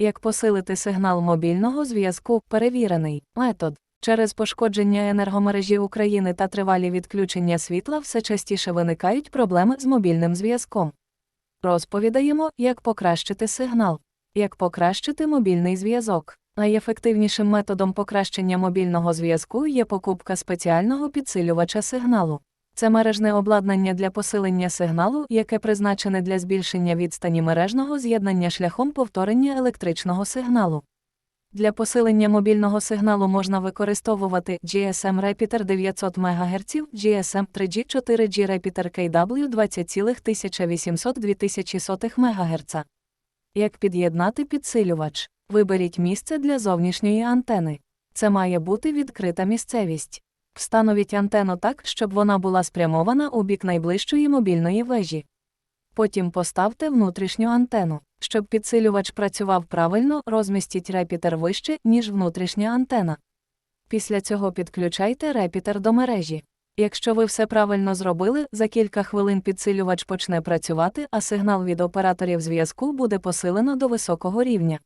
Як посилити сигнал мобільного зв'язку перевірений метод. Через пошкодження енергомережі України та тривалі відключення світла все частіше виникають проблеми з мобільним зв'язком. Розповідаємо, як покращити сигнал, як покращити мобільний зв'язок. Найефективнішим методом покращення мобільного зв'язку є покупка спеціального підсилювача сигналу. Це мережне обладнання для посилення сигналу, яке призначене для збільшення відстані мережного з'єднання шляхом повторення електричного сигналу. Для посилення мобільного сигналу можна використовувати GSM Repeater 900 МГц, GSM 3G 4G Repeater KW 20,800-2100 МГц. Як під'єднати підсилювач? Виберіть місце для зовнішньої антени. Це має бути відкрита місцевість. Встановіть антенну так, щоб вона була спрямована у бік найближчої мобільної вежі. Потім поставте внутрішню антенну. Щоб підсилювач працював правильно, розмістіть репітер вище, ніж внутрішня антена. Після цього підключайте репітер до мережі. Якщо ви все правильно зробили, за кілька хвилин підсилювач почне працювати, а сигнал від операторів зв'язку буде посилено до високого рівня.